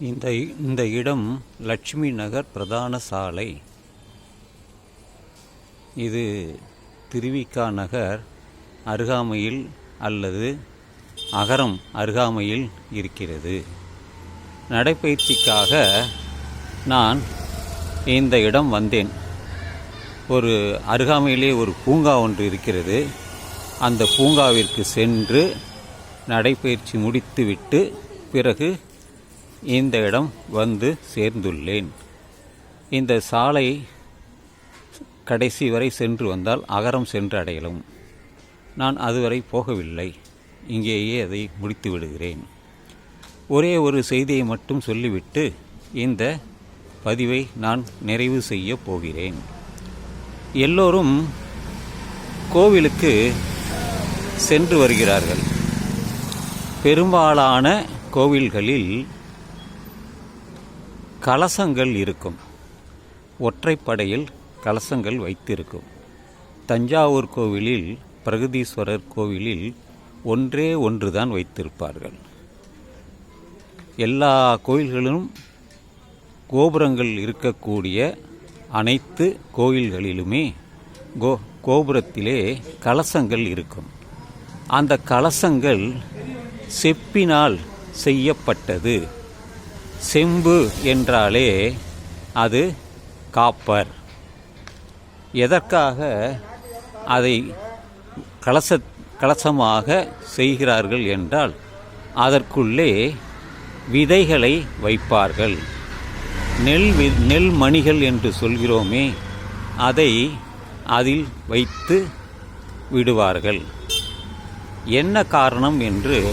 இந்த இந்த இடம் லட்சுமி நகர் பிரதான சாலை. இது திருவிக்கா நகர் அருகாமையில் அல்லது அகரம் அருகாமையில் இருக்கிறது. நடைப்பயிற்சிக்காக நான் இந்த இடம் வந்தேன். ஒரு அருகாமையிலே ஒரு பூங்கா ஒன்று இருக்கிறது. அந்த பூங்காவிற்கு சென்று நடைப்பயிற்சி முடித்துவிட்டு பிறகு இந்த இடம் வந்து சேர்ந்துள்ளேன். இந்த சாலை கடைசி வரை சென்று வந்தால் அகரம் சென்று அடையலாம். நான் அதுவரை போகவில்லை. இங்கேயே அதை முடித்து விடுகிறேன். ஒரே ஒரு செய்தியை மட்டும் சொல்லிவிட்டு இந்த பதிவை நான் நிறைவு செய்ய போகிறேன். எல்லோரும் கோவிலுக்கு சென்று வருகிறார்கள். பெரும்பாலான கோவில்களில் கலசங்கள் இருக்கும். ஒற்றைப்படையில் கலசங்கள் வைத்திருக்கும். தஞ்சாவூர் கோவிலில் பிரகதீஸ்வரர் கோவிலில் ஒன்றே ஒன்று தான் வைத்திருப்பார்கள். எல்லா கோயில்களிலும் கோபுரங்கள் இருக்கக்கூடிய அனைத்து கோயில்களிலுமே கோ கோபுரத்திலே கலசங்கள் இருக்கும். அந்த கலசங்கள் செப்பினால் செய்யப்பட்டது. செம்பு என்றாலே அது காப்பர். எதற்காக அதை கலச கலசமாக செய்கிறார்கள் என்றால் அதற்குள்ளே விதைகளை வைப்பார்கள். நெல் வி நெல் மணிகள் என்று சொல்கிறோமே அதை அதில் வைத்து விடுவார்கள். என்ன காரணம் என்று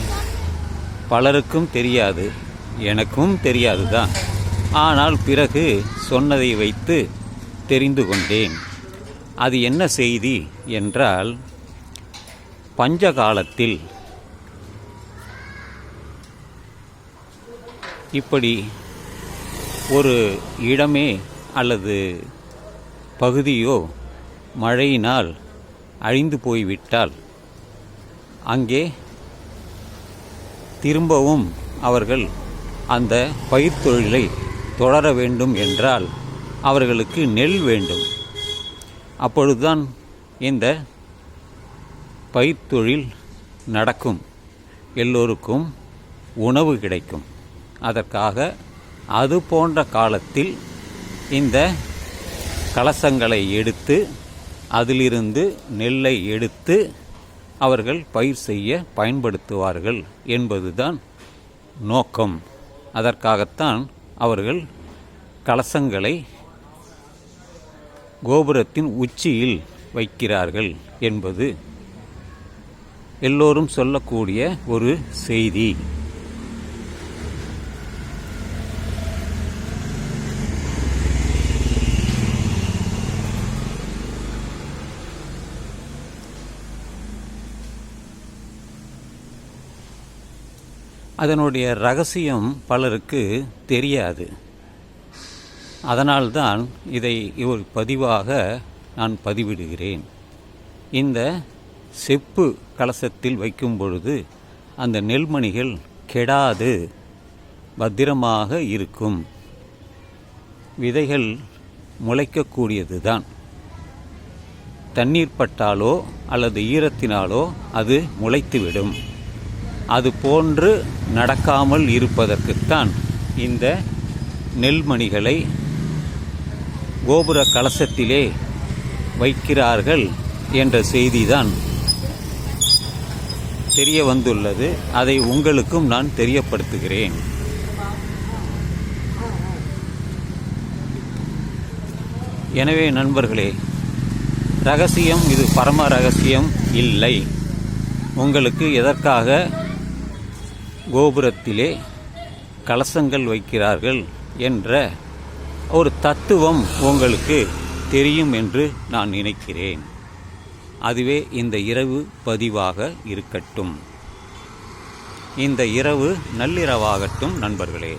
பலருக்கும் தெரியாது. எனக்கும் தெரியாது தான் ஆனால் பிறகு சொன்னதை வைத்து தெரிந்து கொண்டேன். அது என்ன செய்தி என்றால் பஞ்சகாலத்தில் இப்படி ஒரு இடமே அல்லது பகுதியோ மழையினால் அழிந்து போய்விட்டால் அங்கே திரும்பவும் அவர்கள் அந்த பயிர் தொழிலை தொடர வேண்டும் என்றால் அவர்களுக்கு நெல் வேண்டும். அப்பொழுதுதான் இந்த பயிர் தொழில் நடக்கும். எல்லோருக்கும் உணவு கிடைக்கும். அதற்காக அது போன்ற காலத்தில் இந்த கலசங்களை எடுத்து அதிலிருந்து நெல்லை எடுத்து அவர்கள் பயிர் செய்ய பயன்படுத்துவார்கள் என்பதுதான் நோக்கம். அதற்காகத்தான் அவர்கள் கலசங்களை கோபுரத்தின் உச்சியில் வைக்கிறார்கள் என்பது எல்லோரும் சொல்லக்கூடிய ஒரு செய்தி. அதனுடைய ரகசியம் பலருக்கு தெரியாது. அதனால்தான் இதை ஒரு பதிவாக நான் பதிவிடுகிறேன். இந்த செப்பு கலசத்தில் வைக்கும் பொழுது அந்த நெல்மணிகள் கெடாது பத்திரமாக இருக்கும். விதைகள் முளைக்கக்கூடியது தான் தண்ணீர் பட்டாலோ அல்லது ஈரத்தினாலோ அது முளைத்துவிடும். அது போன்று நடக்காமல் இருப்பதற்குத்தான் இந்த நெல்மணிகளை கோபுர கலசத்திலே வைக்கிறார்கள் என்ற செய்திதான் தெரிய வந்துள்ளது அதை உங்களுக்கும் நான் தெரியப்படுத்துகிறேன். எனவே நண்பர்களே ரகசியம் இது பரம ரகசியம் இல்லை. உங்களுக்கு எதற்காக கோபுரத்திலே கலசங்கள் வைக்கிறார்கள் என்ற ஒரு தத்துவம் உங்களுக்கு தெரியும் என்று நான் நினைக்கிறேன். அதுவே இந்த இரவு பதிவாக இருக்கட்டும். இந்த இரவு நள்ளிரவாகட்டும் நண்பர்களே.